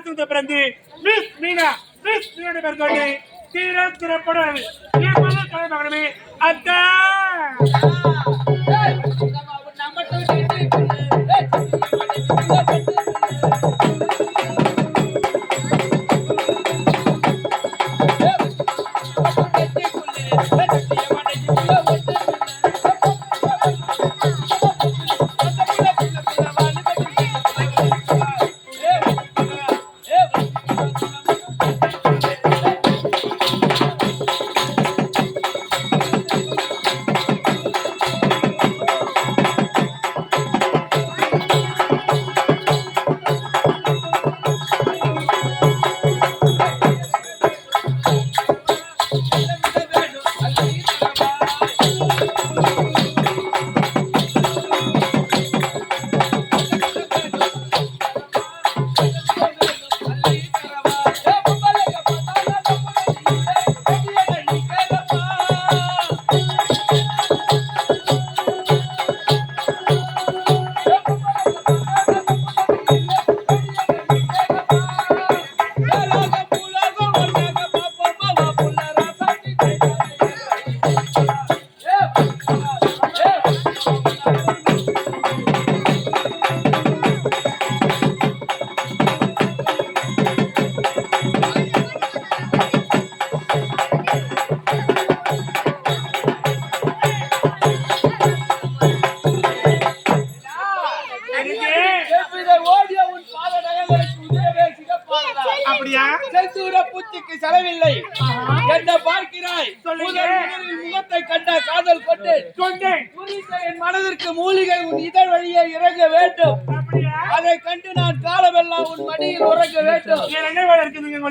இது பிறந்து miss Meena miss மீனோட பிறந்தோடு சொல்லி தீரம் திறப்படம் அத்தா!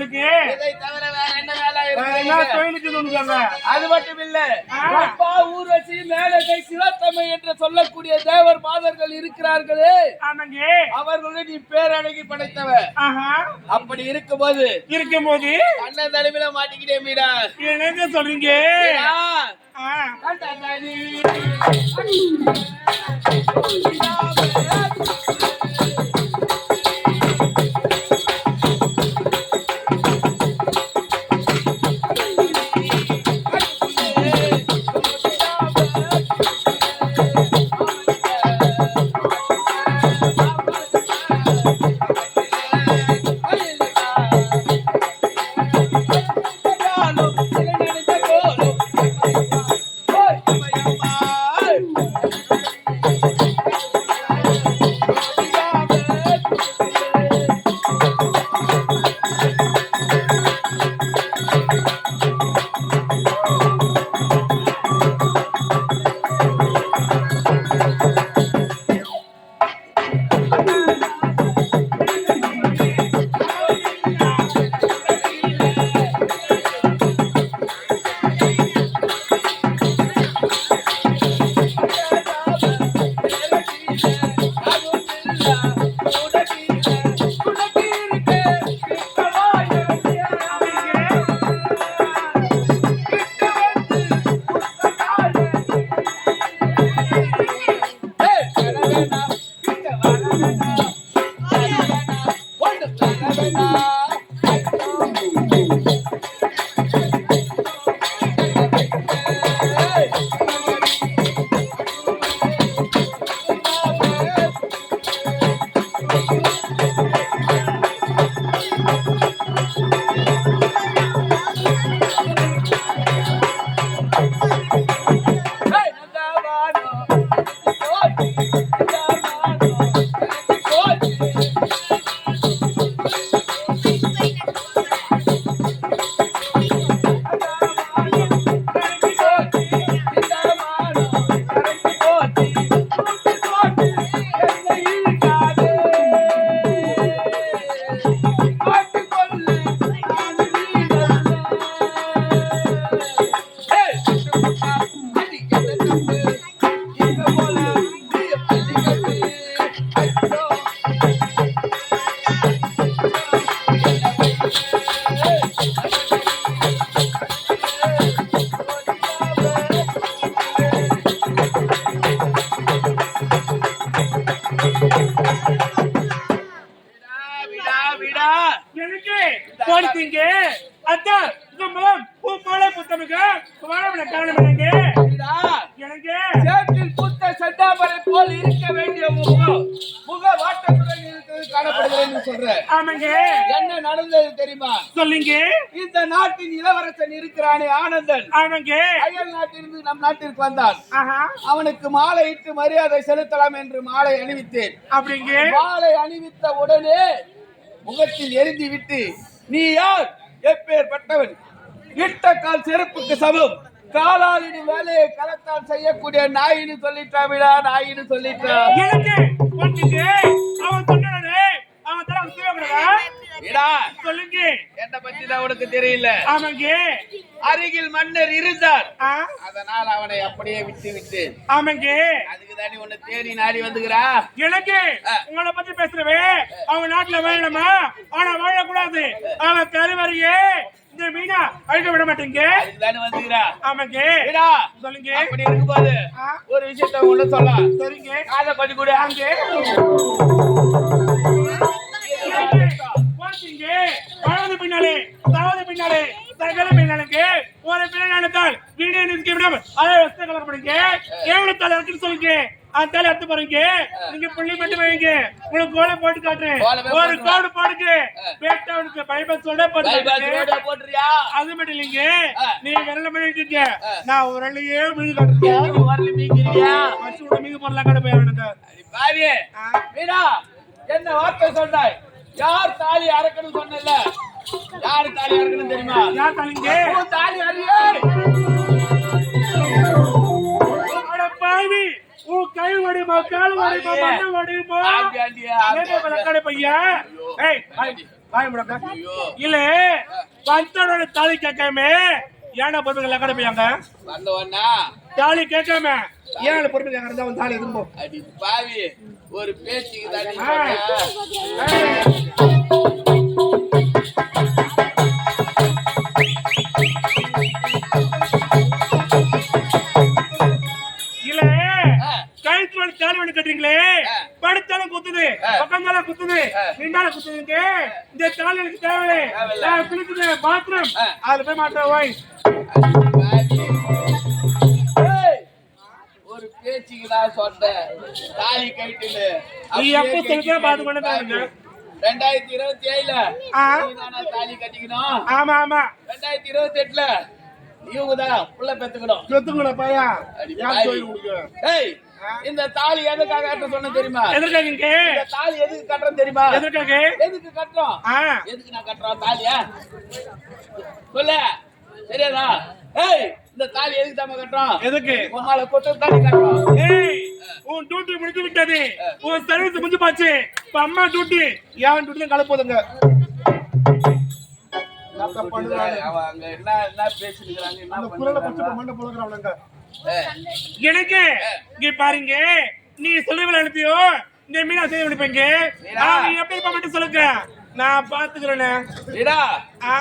உங்களுக்கு இதை தவிர வேற என்ன வேலை என்ன இருக்கு தொழிலுக்கு சொல்லுங்க அது மட்டும் இல்ல ஆ. அப்பா ஊர்வசி மேலகை சிவத்தம்மை என்று சொல்லக்கூடிய தேவர் மாதர்கள் இருக்கிறார்களே. ஆமாங்க. அவர்களுடன் நீ பேரழகி படைத்தவ ஆஹா. அப்படி இருக்கும்போது இருக்கும்போது? அண்ணன் தடவில மாட்டிக்கிட்டே மீடா என்னங்க சொல்றீங்க? ஆ, தெரியுமா? சொல்லுங்க இந்த நாட்டின் இளவரசன் இருக்கிறானே ஆனந்தன். ஆமாங்க அயல் நாட்டிலிருந்து நம் நாட்டிற்கு வந்தான். அவனுக்கு மாலை இட்டு மரியாதை செலுத்தலாம் என்று மாலை அணிவித்தேன். அப்படிங்க. மாலை அணிவித்த உடனே முகத்தில் எரிந்து விட்டு நீ யார்? எப்பேற்பட்டவன்? இட்ட கால் செருப்புக்கு சமம். காலாளின் வேலையை கலத்தால் செய்யக்கூடிய நாயின்னு சொல்லிட்டா விடா நாயின்னு சொல்லிட்டா. அவன் சொன்னானே அவன் தர சொல்லுங்க. என்ன பத்தி தான் உனக்கு தெரியல. ஆமாங்க. அருகில் மன்னர் இருந்தார். அதனால் அவனை அப்படியே விட்டு விட்டு ஆமாங்க. அதுக்கு தானே உன்னை தேடி நாடி வந்துக்கிறா? எனக்கு உங்களை பத்தி பேசுறவே அவங்க நாட்டுல வாழணுமா ஆனா வாழக்கூடாது. அவன் கருவறையே இந்த மீனா அழுக விட மாட்டீங்க. வந்துக்கிறா? ஆமாங்க. விடா. சொல்லுங்க. அப்படி இருக்கும்போது ஒரு விஷயத்த உள்ள சொல்லலாம் சரிங்க. காதை கூட அங்க போச்சுங்க வலது பின்னாலே தாவது பின்னாலே சகல பின்னாலுக்கு ஒரு பின்னாலுக்கால் வீடியோ நிற்க விடாம அதை வசதி கலக்கப்படுங்க. எவ்வளவு தலை இருக்குன்னு சொல்லுங்க. அந்த தலை எடுத்து பாருங்க. நீங்க புள்ளி மட்டும் வைங்க. உங்களுக்கு கோலை போட்டு காட்டுறேன். ஒரு. கோடு போடுங்க. பேட்டவனுக்கு பைபாஸ் ரோட போட்டுறியா அது மட்டும் இல்லைங்க. நீங்க விரல பண்ணிட்டு நான் ஒரு ரெள்ளையே மீது காட்டுறேன் வரல மீக்கிறியா மச்சு மீது போடலாம் கடை போய் அவனுக்கு. என்ன வார்த்தை சொன்னாய் யார் தாலி அறக்கணும் சொன்னல யார் தாலி அறக்கணும் தெரியுமா? யார் தாலிங்க தாலி அறியே அட பாவி உன் கை வடிமா கால் வடிமா மண்ண வடிமா? விளக்காட பையன் ஏய் முடக்க ஐயோ இல்ல பந்தனோட தாலி கேட்காம ஏன்னா பொறுப்பு லக்கட பையாங்க வந்தவனா தாலி கேட்காம ஏன் பொறுப்பு கேட்கறதா அவன் தாலி போ அடி பாவி ஒரு பேச்சுக்கு. ஏய். இல்ல. கழுத்து தாலி வலி கட்டுறீங்களே. படுத்தாலும் குத்துது ஆ. பக்கந்தாலும் குத்துது. ஆ. நின்றாலும் குத்துதுங்க இந்த தாலி எனக்கு தேவையில்ல. நான் குளிக்குது. பாத்ரூம். அதுல போய் மாட்டேன் வாய் ஒரு பேச்சுக்கு தான் சொன்னேன் தாலி கைட்டுன்னு நீ எப்ப சொல்லிட்டே பார்த்து கொண்டு. ரெண்டாயிரத்தி இருபத்தி ஏழுல தாலி கட்டிக்கணும்? ஆமா ஆமா. ரெண்டாயிரத்தி இருபத்தி எட்டுல இவங்க தான் புள்ள பெத்துக்கணும். சொத்துங்கட பையா. அடி யார் பாவி. சொல்லி கொடுக்க ஏய் இந்த தாலி எதுக்காக கட்ட சொன்ன தெரியுமா? எதற்காக இங்க? இந்த தாலி எதுக்கு கட்டுறோம் தெரியுமா? எதற்காக? எதுக்கு கட்டுறோம்? எதுக்கு நான் கட்டுறோம்? தாலியா? சொல்லு. சரியாதா ஏய் இந்த தாலி எதுக்கு தாம கட்டுறோம்? எதுக்கு? உமால கொட்டு தாலி கட்டுறோம். ஏய் உன் டியூட்டி முடிஞ்சு விட்டது. உன் சர்வீஸ் முடிஞ்சு போச்சு. இப்ப அம்மா டியூட்டி என் டியூட்டி கலப்போதுங்க என்ன என்ன பேசிருக்கிறாங்க என்ன பண்றாங்க ஏய், எனக்கு இங்க பாருங்க நீ சொல்லுவல அனுப்பியோ இந்த மீனா செய்ய முடிப்பீங்க. நீ எப்படி இருப்ப மட்டும் சொல்லுங்க. நான் பாத்துக்கிறேனே இடா ஆ?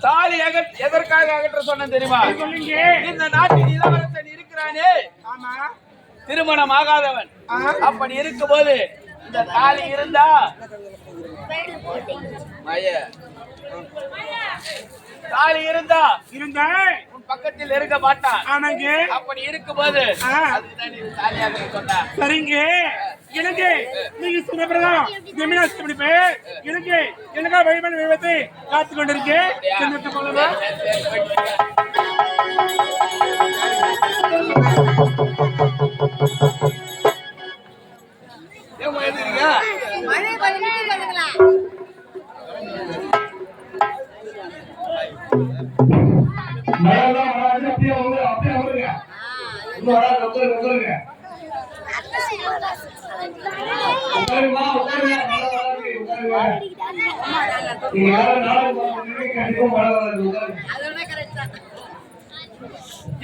தாலி எதற்காக அகற்ற சொன்னேன் தெரியுமா? சொல்லுங்க. இந்த நாட்டின் இளவரசன் இருக்கிறானே. ஆமா. திருமணம் ஆகாதவன். ஆ. அப்படி இருக்கும்போது இந்த தாலி இருந்தா? மய. தாலி இருந்தா இருந்தா உன் பக்கத்தில் இருக்க மாட்டான். ஆனாங்க அப்படி இருக்கும்போது. அதுதான் நீ தாலியாக சொன்ன. சரிங்க. எனக்கு நீங்க சொன்ன மீனா செய்ய முடிப்பேன் எனக்கு எனக்கா வழிபாடு விபத்தை காத்து கொண்டிருக்கேன். மழை கொஞ்சம் அப்படியே வந்து அப்படியே வருங்க இன்னும் வராது உட்காருமா உட்காருங்க. உட்காருங்க நீங்க யாரும் கண்டிப்பா மழை வராது உட்காருங்க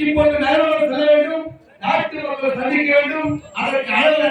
இப்போது நகரம் செல்ல வேண்டும் நாட்டு மக்கள் சந்திக்க வேண்டும் அதற்கு அழகு